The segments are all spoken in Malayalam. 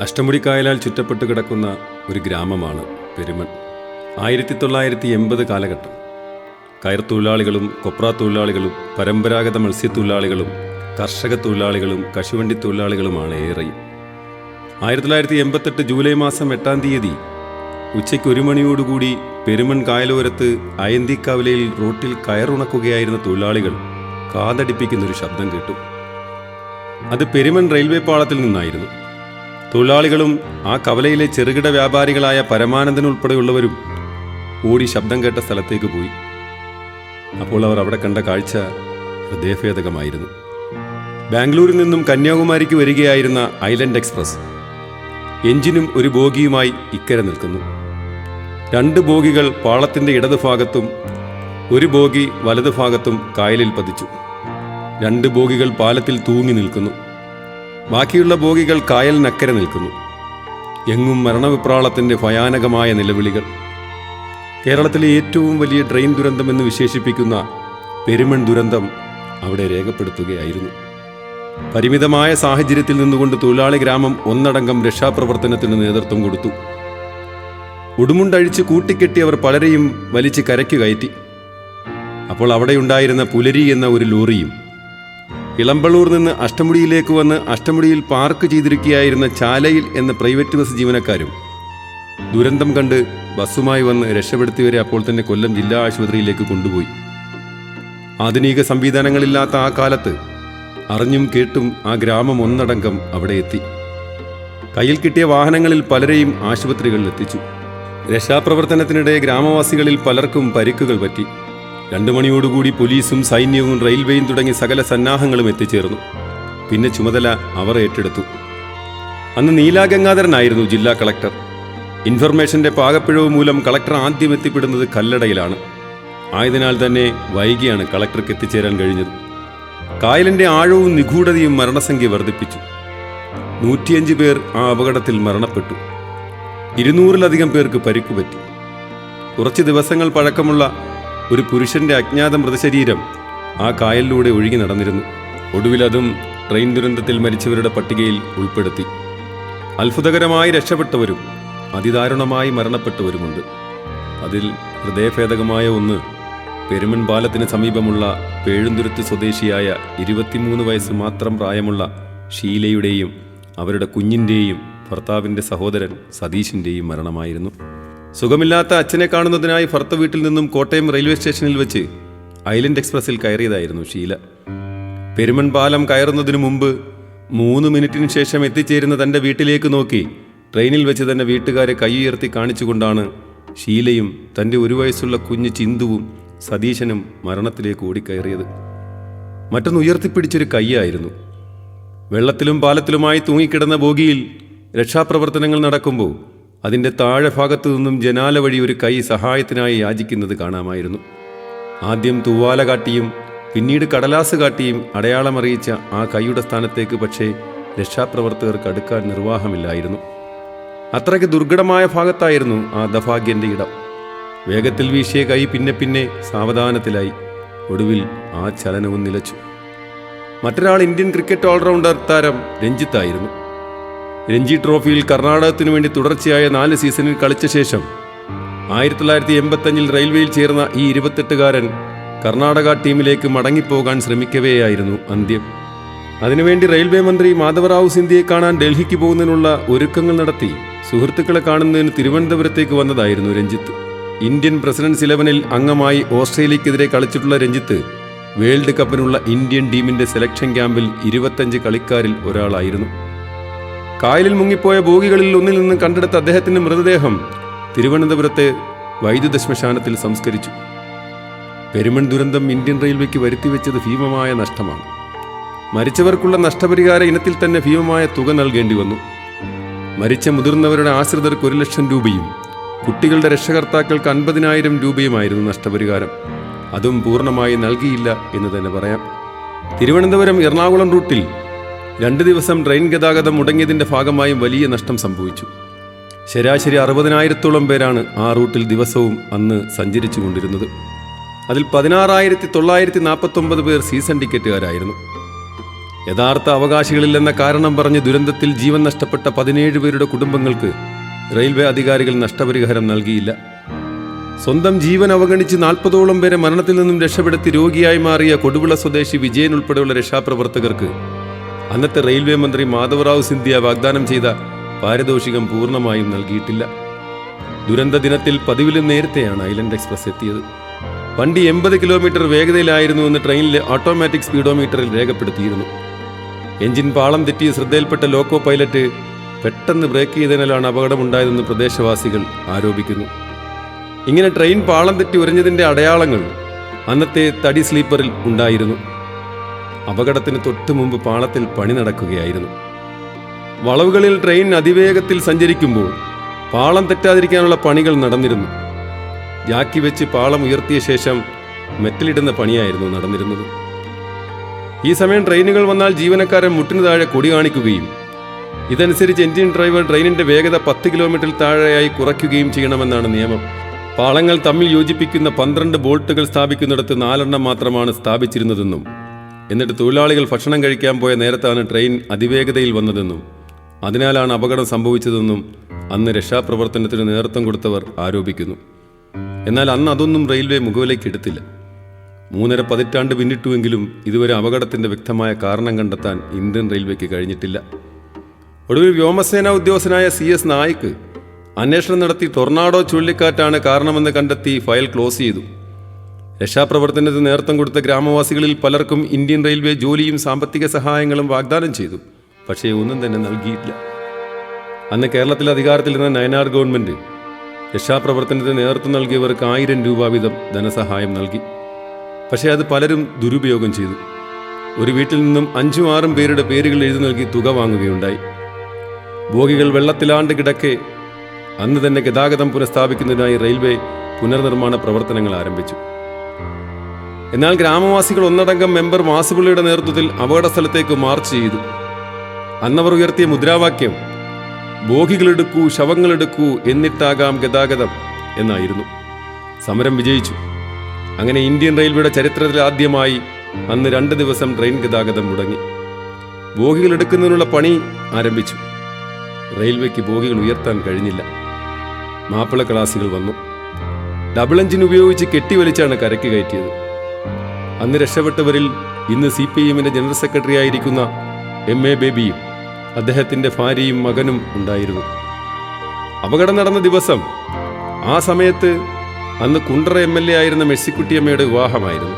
അഷ്ടമുടിക്കായലാൽ ചുറ്റപ്പെട്ട് കിടക്കുന്ന ഒരു ഗ്രാമമാണ് പെരുമൺ ആയിരത്തി തൊള്ളായിരത്തി എൺപത് കാലഘട്ടം. കയർ തൊഴിലാളികളും കൊപ്ര തൊഴിലാളികളും പരമ്പരാഗത മത്സ്യത്തൊഴിലാളികളും കർഷക തൊഴിലാളികളും കശുവണ്ടി തൊഴിലാളികളുമാണ് ഏറെയും. ആയിരത്തി തൊള്ളായിരത്തി എൺപത്തെട്ട് ജൂലൈ മാസം എട്ടാം തീയതി ഉച്ചയ്ക്ക് ഒരു മണിയോടുകൂടി പെരുമൺ കായലോരത്ത് അയന്തിക്കവലയിൽ റോട്ടിൽ കയറുണക്കുകയായിരുന്ന തൊഴിലാളികൾ കാതടിപ്പിക്കുന്നൊരു ശബ്ദം കേട്ടു. അത് പെരുമൺ റെയിൽവേ പാളത്തിൽ നിന്നായിരുന്നു. തൊഴിലാളികളും ആ കവലയിലെ ചെറുകിട വ്യാപാരികളായ പരമാനന്ദൻ ഉൾപ്പെടെയുള്ളവരും ഓടി ശബ്ദം കേട്ട സ്ഥലത്തേക്ക് പോയി. അപ്പോൾ അവർ അവിടെ കണ്ട കാഴ്ച ഹൃദയഭേദകമായിരുന്നു. ബാംഗ്ലൂരിൽ നിന്നും കന്യാകുമാരിക്ക് വരികയായിരുന്ന ഐലൻഡ് എക്സ്പ്രസ്. എഞ്ചിനും ഒരു ബോഗിയുമായി ഇക്കരെ നിൽക്കുന്നു. രണ്ട് ബോഗികൾ പാളത്തിന്റെ ഇടത് ഭാഗത്തും ഒരു ബോഗി വലതുഭാഗത്തും കായലിൽ പതിച്ചു. രണ്ട് ബോഗികൾ പാലത്തിൽ തൂങ്ങി നിൽക്കുന്നു. ബാക്കിയുള്ള ബോഗികൾ കായലിനക്കരെ നിൽക്കുന്നു. എങ്ങും മരണവിപ്രാളത്തിന്റെ ഭയാനകമായ നിലവിളികൾ. കേരളത്തിലെ ഏറ്റവും വലിയ ട്രെയിൻ ദുരന്തമെന്ന് വിശേഷിപ്പിക്കുന്ന പെരുമൺ ദുരന്തം അവിടെ രേഖപ്പെടുത്തുകയായിരുന്നു. പരിമിതമായ സാഹചര്യത്തിൽ നിന്നുകൊണ്ട് തൊഴിലാളി ഗ്രാമം ഒന്നടങ്കം രക്ഷാപ്രവർത്തനത്തിന് നേതൃത്വം കൊടുത്തു. ഉടുമുണ്ടഴിച്ച് കൂട്ടിക്കെട്ടി അവർ പലരെയും വലിച്ച് കരയ്ക്ക് കയറ്റി. അപ്പോൾ അവിടെയുണ്ടായിരുന്ന പുലരി എന്ന ഒരു ലോറിയും ഇളമ്പള്ളൂർ നിന്ന് അഷ്ടമുടിയിലേക്ക് വന്ന് അഷ്ടമുടിയിൽ പാർക്ക് ചെയ്തിരിക്കുകയായിരുന്ന ചാലയിൽ എന്ന പ്രൈവറ്റ് ബസ് ജീവനക്കാരും ദുരന്തം കണ്ട് ബസ്സുമായി വന്ന് രക്ഷപ്പെടുത്തിയവരെ അപ്പോൾ തന്നെ കൊല്ലം ജില്ലാ ആശുപത്രിയിലേക്ക് കൊണ്ടുപോയി. ആധുനിക സംവിധാനങ്ങളില്ലാത്ത ആ കാലത്ത് അറിഞ്ഞും കേട്ടും ആ ഗ്രാമം ഒന്നടങ്കം അവിടെ എത്തി. കയ്യിൽ കിട്ടിയ വാഹനങ്ങളിൽ പലരെയും ആശുപത്രികളിൽ എത്തിച്ചു രക്ഷാപ്രവർത്തനത്തിനിടെ ഗ്രാമവാസികളിൽ പലർക്കും പരിക്കുകൾ പറ്റി. രണ്ടു മണിയോടുകൂടി പോലീസും സൈന്യവും റെയിൽവേയും തുടങ്ങി സകല സന്നാഹങ്ങളും എത്തിച്ചേർന്നു. പിന്നെ ചുമതല അവർ ഏറ്റെടുത്തു. അന്ന് നീലാഗംഗാധരനായിരുന്നു ജില്ലാ കളക്ടർ. ഇൻഫർമേഷന്റെ പാകപ്പിഴവ് മൂലം കളക്ടർ ആദ്യം എത്തിപ്പെടുന്നത് കല്ലടയിലാണ്. ആയതിനാൽ തന്നെ വൈകിയാണ് കളക്ടർക്ക് എത്തിച്ചേരാൻ കഴിഞ്ഞത്. കായലിന്റെ ആഴവും നിഗൂഢതയും മരണസംഖ്യ വർദ്ധിപ്പിച്ചു. നൂറ്റിയഞ്ച് പേർ ആ അപകടത്തിൽ മരണപ്പെട്ടു. ഇരുന്നൂറിലധികം പേർക്ക് പരിക്കുപറ്റി. കുറച്ച് ദിവസങ്ങൾ പഴക്കമുള്ള ഒരു പുരുഷന്റെ അജ്ഞാത മൃതശരീരം ആ കായലിലൂടെ ഒഴുകി നടന്നിരുന്നു. ഒടുവിൽ അതും ട്രെയിൻ ദുരന്തത്തിൽ മരിച്ചവരുടെ പട്ടികയിൽ ഉൾപ്പെടുത്തി. അത്ഭുതകരമായി രക്ഷപ്പെട്ടവരും അതിദാരുണമായി മരണപ്പെട്ടവരുമുണ്ട്. അതിൽ ഹൃദയഭേദകമായ ഒന്ന് പെരുമൺ പാലത്തിന് സമീപമുള്ള പേഴുന്തുരുത്ത് സ്വദേശിയായ ഇരുപത്തിമൂന്ന് വയസ്സ് മാത്രം പ്രായമുള്ള ഷീലയുടെയും അവരുടെ കുഞ്ഞിന്റെയും ഭർത്താവിന്റെ സഹോദരൻ സതീഷിന്റെയും മരണമായിരുന്നു. സുഖമില്ലാത്ത അച്ഛനെ കാണുന്നതിനായി ഭർത്ത വീട്ടിൽ നിന്നും കോട്ടയം റെയിൽവേ സ്റ്റേഷനിൽ വെച്ച് ഐലൻഡ് എക്സ്പ്രസിൽ കയറിയതായിരുന്നു ഷീല. പെരുമൺ പാലം കയറുന്നതിനു മുമ്പ് മൂന്ന് മിനിറ്റിന് ശേഷം എത്തിച്ചേരുന്ന തന്റെ വീട്ടിലേക്ക് നോക്കി ട്രെയിനിൽ വെച്ച് തന്നെ വീട്ടുകാരെ കൈയുയർത്തി കാണിച്ചുകൊണ്ടാണ് ഷീലയും തന്റെ ഒരു വയസ്സുള്ള കുഞ്ഞ് ചിന്തുവും സതീശനും മരണത്തിലേക്ക് ഓടിക്കയറിയത്. മറ്റൊന്ന് ഉയർത്തിപ്പിടിച്ചൊരു കൈയായിരുന്നു വെള്ളത്തിലും പാലത്തിലുമായി തൂങ്ങിക്കിടന്ന ബോഗിയിൽ രക്ഷാപ്രവർത്തനങ്ങൾ നടക്കുമ്പോൾ അതിന്റെ താഴെ ഭാഗത്തു നിന്നും ജനാല വഴി ഒരു കൈ സഹായത്തിനായി യാചിക്കുന്നത് കാണാമായിരുന്നു. ആദ്യം തൂവാല കാട്ടിയും പിന്നീട് കടലാസ് കാട്ടിയും അടയാളമറിയിച്ച ആ കൈയുടെ സ്ഥാനത്തേക്ക് പക്ഷേ രക്ഷാപ്രവർത്തകർക്ക് അടുക്കാൻ നിർവാഹമില്ലായിരുന്നു. അത്രയ്ക്ക് ദുർഘടമായ ഭാഗത്തായിരുന്നു ആ ദഭാഗ്യന്റെ ഇടം. വേഗത്തിൽ വീശിയ കൈ പിന്നെ പിന്നെ സാവധാനത്തിലായി. ഒടുവിൽ ആ ചലനവും നിലച്ചു. മറ്റൊരാൾ ഇന്ത്യൻ ക്രിക്കറ്റ് ഓൾറൗണ്ടർ താരം രഞ്ജിത്തായിരുന്നു. രഞ്ജി ട്രോഫിയിൽ കർണാടകത്തിനു വേണ്ടി തുടർച്ചയായ നാല് സീസണിൽ കളിച്ച ശേഷം ആയിരത്തി തൊള്ളായിരത്തി എൺപത്തഞ്ചിൽ റെയിൽവേയിൽ ചേർന്ന ഈ ഇരുപത്തെട്ടുകാരൻ കർണാടക ടീമിലേക്ക് മടങ്ങിപ്പോകാൻ ശ്രമിക്കവെയായിരുന്നു അന്ത്യം. അതിനുവേണ്ടി റെയിൽവേ മന്ത്രി മാധവറാവു സിന്ധ്യയെ കാണാൻ ഡൽഹിക്ക് പോകുന്നതിനുള്ള ഒരുക്കങ്ങൾ നടത്തി സുഹൃത്തുക്കളെ കാണുന്നതിന് തിരുവനന്തപുരത്തേക്ക് വന്നതായിരുന്നു രഞ്ജിത്ത്. ഇന്ത്യൻ പ്രസിഡൻസ് ഇലവനിൽ അംഗമായി ഓസ്ട്രേലിയക്കെതിരെ കളിച്ചിട്ടുള്ള രഞ്ജിത്ത് വേൾഡ് കപ്പിനുള്ള ഇന്ത്യൻ ടീമിന്റെ സെലക്ഷൻ ക്യാമ്പിൽ ഇരുപത്തഞ്ച് കളിക്കാരിൽ ഒരാളായിരുന്നു. കായലിൽ മുങ്ങിപ്പോയ ബോഗികളിൽ ഒന്നിൽ നിന്ന് കണ്ടെടുത്ത അദ്ദേഹത്തിന്റെ മൃതദേഹം തിരുവനന്തപുരത്തെ വൈദ്യുത ശ്മശാനത്തിൽ സംസ്കരിച്ചു. പെരുമൺ ദുരന്തം ഇന്ത്യൻ റെയിൽവേക്ക് വരുത്തിവെച്ചത് ഭീമമായ നഷ്ടമാണ്. മരിച്ചവർക്കുള്ള നഷ്ടപരിഹാര ഇനത്തിൽ തന്നെ ഭീമമായ തുക നൽകേണ്ടി വന്നു. മരിച്ച മുതിർന്നവരുടെ ആശ്രിതർക്ക് ഒരു ലക്ഷം രൂപയും കുട്ടികളുടെ രക്ഷകർത്താക്കൾക്ക് അൻപതിനായിരം രൂപയുമായിരുന്നു നഷ്ടപരിഹാരം. അതും പൂർണമായി നൽകിയില്ല എന്ന് തന്നെ പറയാം. തിരുവനന്തപുരം എറണാകുളം റൂട്ടിൽ രണ്ട് ദിവസം ട്രെയിൻ ഗതാഗതം മുടങ്ങിയതിന്റെ ഭാഗമായും വലിയ നഷ്ടം സംഭവിച്ചു. ശരാശരി അറുപതിനായിരത്തോളം പേരാണ് ആ റൂട്ടിൽ ദിവസവും അന്ന് സഞ്ചരിച്ചു കൊണ്ടിരുന്നത് അതിൽ പതിനാറായിരത്തി തൊള്ളായിരത്തി നാൽപ്പത്തൊമ്പത് പേർ സീസൺ ടിക്കറ്റുകാരായിരുന്നു. യഥാർത്ഥ അവകാശികളില്ലെന്ന കാരണം പറഞ്ഞ് ദുരന്തത്തിൽ ജീവൻ നഷ്ടപ്പെട്ട പതിനേഴ് പേരുടെ കുടുംബങ്ങൾക്ക് റെയിൽവേ അധികാരികൾ നഷ്ടപരിഹാരം നൽകിയില്ല. സ്വന്തം ജീവൻ അവഗണിച്ച് നാൽപ്പതോളം പേരെ മരണത്തിൽ നിന്നും രക്ഷപ്പെടുത്തി രോഗിയായി മാറിയ കൊടുവിള സ്വദേശി വിജയൻ ഉൾപ്പെടെയുള്ള രക്ഷാപ്രവർത്തകർക്ക് അന്നത്തെ റെയിൽവേ മന്ത്രി മാധവറാവു സിന്ധ്യ വാഗ്ദാനം ചെയ്ത പാരിതോഷികം പൂർണമായും നൽകിയിട്ടില്ല. ദുരന്ത ദിനത്തിൽ പതിവിലും നേരത്തെയാണ് ഐലൻഡ് എക്സ്പ്രസ് എത്തിയത്. വണ്ടി എൺപത് കിലോമീറ്റർ വേഗതയിലായിരുന്നു എന്ന് ട്രെയിനിലെ ഓട്ടോമാറ്റിക് സ്പീഡോമീറ്ററിൽ രേഖപ്പെടുത്തിയിരുന്നു. എഞ്ചിൻ പാളം തെറ്റി ശ്രദ്ധയിൽപ്പെട്ട ലോക്കോ പൈലറ്റ് പെട്ടെന്ന് ബ്രേക്ക് ചെയ്തതിനാലാണ് അപകടമുണ്ടായതെന്ന് പ്രദേശവാസികൾ ആരോപിക്കുന്നു. ഇങ്ങനെ ട്രെയിൻ പാളം തെറ്റി ഉരഞ്ഞതിന്റെ അടയാളങ്ങൾ അന്നത്തെ തടി സ്ലീപ്പറിൽ ഉണ്ടായിരുന്നു. അപകടത്തിന് തൊട്ടു മുമ്പ് പാളത്തിൽ പണി നടക്കുകയായിരുന്നു. വളവുകളിൽ ട്രെയിൻ അതിവേഗത്തിൽ സഞ്ചരിക്കുമ്പോൾ പാളം തെറ്റാതിരിക്കാനുള്ള പണികൾ നടന്നിരുന്നു. ജാക്കി വെച്ച് പാളം ഉയർത്തിയ ശേഷം മെറ്റലിടുന്ന പണിയായിരുന്നു നടന്നിരുന്നത്. ഈ സമയം ട്രെയിനുകൾ വന്നാൽ ജീവനക്കാരൻ മുട്ടിന് താഴെ കൊടി കാണിക്കുകയും ഇതനുസരിച്ച് എഞ്ചിൻ ഡ്രൈവർ ട്രെയിനിന്റെ വേഗത പത്ത് കിലോമീറ്ററിൽ താഴെയായി കുറയ്ക്കുകയും ചെയ്യണമെന്നാണ് നിയമം. പാളങ്ങൾ തമ്മിൽ യോജിപ്പിക്കുന്ന പന്ത്രണ്ട് ബോൾട്ടുകൾ സ്ഥാപിക്കുന്നിടത്ത് നാലെണ്ണം മാത്രമാണ് സ്ഥാപിച്ചിരുന്നതെന്നും എന്നിട്ട് തൊഴിലാളികൾ ഭക്ഷണം കഴിക്കാൻ പോയ നേരത്താണ് ട്രെയിൻ അതിവേഗതയിൽ വന്നതെന്നും അതിനാലാണ് അപകടം സംഭവിച്ചതെന്നും അന്ന് രക്ഷാപ്രവർത്തനത്തിന് നേതൃത്വം കൊടുത്തവർ ആരോപിക്കുന്നു. എന്നാൽ അന്ന് അതൊന്നും റെയിൽവേ മുഖവിലേക്ക് എടുത്തില്ല. മൂന്നര പതിറ്റാണ്ട് പിന്നിട്ടുവെങ്കിലും ഇതുവരെ അപകടത്തിന്റെ വ്യക്തമായ കാരണം കണ്ടെത്താൻ ഇന്ത്യൻ റെയിൽവേക്ക് കഴിഞ്ഞിട്ടില്ല. ഒടുവിൽ വ്യോമസേനാ ഉദ്യോഗസ്ഥനായ സി എസ് നായിക്ക് അന്വേഷണം നടത്തി ടൊർണാഡോ ചുഴലിക്കാറ്റാണ് കാരണമെന്ന് കണ്ടെത്തി ഫയൽ ക്ലോസ് ചെയ്തു. രക്ഷാപ്രവർത്തനത്തിന് നേതൃത്വം കൊടുത്ത ഗ്രാമവാസികളിൽ പലർക്കും ഇന്ത്യൻ റെയിൽവേ ജോലിയും സാമ്പത്തിക സഹായങ്ങളും വാഗ്ദാനം ചെയ്തു. പക്ഷേ ഒന്നും തന്നെ നൽകിയില്ല അന്ന് കേരളത്തിൽ അധികാരത്തിലിരുന്ന നയനാർ ഗവൺമെന്റ് രക്ഷാപ്രവർത്തനത്തിന് നേതൃത്വം നൽകിയവർക്ക് ആയിരം രൂപ വീതം ധനസഹായം നൽകി. പക്ഷേ അത് പലരും ദുരുപയോഗം ചെയ്തു. ഒരു വീട്ടിൽ നിന്നും അഞ്ചും ആറും പേരുടെ പേരുകൾ എഴുതി നൽകി തുക വാങ്ങുകയുണ്ടായി. ഭോഗികൾ വെള്ളത്തിലാണ്ട് കിടക്കെ അന്ന് തന്നെ ഗതാഗതം പുനഃസ്ഥാപിക്കുന്നതിനായി റെയിൽവേ പുനർനിർമ്മാണ പ്രവർത്തനങ്ങൾ ആരംഭിച്ചു. എന്നാൽ ഗ്രാമവാസികൾ ഒന്നടങ്കം മെമ്പർ മാസുപിള്ളിയുടെ നേതൃത്വത്തിൽ അപകട സ്ഥലത്തേക്ക് മാർച്ച് ചെയ്തു. അന്നവർ ഉയർത്തിയ മുദ്രാവാക്യം ബോഗികളെടുക്കൂ ശവങ്ങളെടുക്കൂ എന്നിട്ടാകാം ഗതാഗതം എന്നായിരുന്നു. സമരം വിജയിച്ചു. അങ്ങനെ ഇന്ത്യൻ റെയിൽവേയുടെ ചരിത്രത്തിൽ ആദ്യമായി അന്ന് രണ്ട് ദിവസം ട്രെയിൻ ഗതാഗതം മുടങ്ങി. ബോഗികൾ എടുക്കുന്നതിനുള്ള പണി ആരംഭിച്ചു. റെയിൽവേക്ക് ബോഗികൾ ഉയർത്താൻ കഴിഞ്ഞില്ല. മാപ്പിള ക്ലാസുകൾ വന്നു. ഡബിൾ എഞ്ചിൻ ഉപയോഗിച്ച് കെട്ടിവലിച്ചാണ് കരയ്ക്ക് കയറ്റിയത്. അന്ന് രക്ഷപ്പെട്ടവരിൽ ഇന്ന് സി പി എമ്മിന്റെ ജനറൽ സെക്രട്ടറി ആയിരിക്കുന്ന എം എ ബേബിയും അദ്ദേഹത്തിന്റെ ഭാര്യയും മകനും ഉണ്ടായിരുന്നു. അപകടം നടന്ന ദിവസം ആ സമയത്ത് അന്ന് കുണ്ടറ എം എൽ എ ആയിരുന്ന മെഴ്സിക്കുട്ടിയമ്മയുടെ വിവാഹമായിരുന്നു.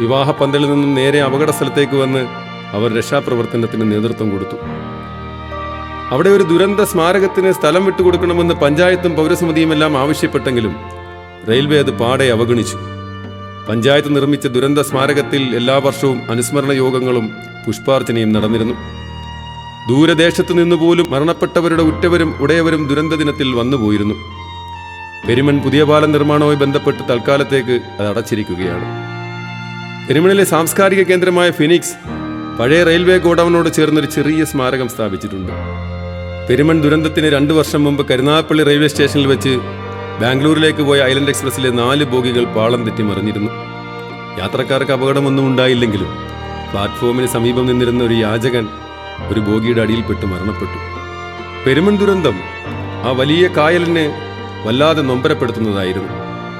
വിവാഹ പന്തലിൽ നിന്നും നേരെ അപകട സ്ഥലത്തേക്ക് വന്ന് അവർ രക്ഷാപ്രവർത്തനത്തിന് നേതൃത്വം കൊടുത്തു. അവിടെ ഒരു ദുരന്ത സ്മാരകത്തിന് സ്ഥലം വിട്ടുകൊടുക്കണമെന്ന് പഞ്ചായത്തും പൗരസമിതിയുമെല്ലാം ആവശ്യപ്പെട്ടെങ്കിലും റെയിൽവേ അത് പാടെ അവഗണിച്ചു. പഞ്ചായത്ത് നിർമ്മിച്ച ദുരന്ത സ്മാരകത്തിൽ എല്ലാ വർഷവും അനുസ്മരണ യോഗങ്ങളും പുഷ്പാർച്ചനയും നടന്നിരുന്നു. ദൂരദേശത്തു നിന്നുപോലും മരണപ്പെട്ടവരുടെ ഉറ്റവരും ഉടയവരും ദുരന്ത ദിനത്തിൽ വന്നുപോയിരുന്നു പെരുമൺ പുതിയ പാലം നിർമ്മാണവുമായി ബന്ധപ്പെട്ട് തൽക്കാലത്തേക്ക് അത് അടച്ചിരിക്കുകയാണ്. പെരുമണിലെ സാംസ്കാരിക കേന്ദ്രമായ ഫിനിക്സ് പഴയ റെയിൽവേ ഗോഡൌണിനോട് ചേർന്നൊരു ചെറിയ സ്മാരകം സ്ഥാപിച്ചിട്ടുണ്ട്. പെരുമൺ ദുരന്തത്തിന് രണ്ടു വർഷം മുമ്പ് കരുനാഗപ്പള്ളി റെയിൽവേ സ്റ്റേഷനിൽ വെച്ച് ബാംഗ്ലൂരിലേക്ക് പോയ ഐലൻഡ് എക്സ്പ്രസ്സിലെ നാല് ബോഗികൾ പാളം തെറ്റി മറിഞ്ഞിരുന്നു. യാത്രക്കാർക്ക് അപകടമൊന്നും ഉണ്ടായില്ലെങ്കിലും പ്ലാറ്റ്ഫോമിന് സമീപം നിന്നിരുന്ന ഒരു യാചകൻ ഒരു ബോഗിയുടെ അടിയിൽപ്പെട്ട് മരണപ്പെട്ടു. പെരുമൺ ദുരന്തം ആ വലിയ കായലിനെ വല്ലാതെ നൊമ്പരപ്പെടുത്തുന്നതായിരുന്നു.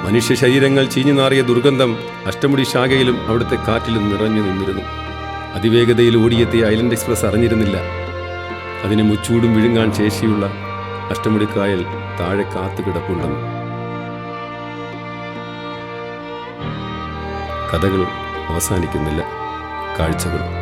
മനുഷ്യ ശരീരങ്ങൾ ചീഞ്ഞു നാറിയ ദുർഗന്ധം അഷ്ടമുടി ശാഖയിലും അവിടുത്തെ കാറ്റിലും നിറഞ്ഞു നിന്നിരുന്നു. അതിവേഗതയിൽ ഓടിയെത്തിയ ഐലൻഡ് എക്സ്പ്രസ് അറിഞ്ഞിരുന്നില്ല. അതിന് മുച്ചൂടും വിഴുങ്ങാൻ ശേഷിയുള്ള അഷ്ടമുടിക്കായൽ താഴെ കാത്തു കിടപ്പുണ്ടെന്ന്. കഥകൾ അവസാനിക്കുന്നില്ല. കാഴ്ചകൾ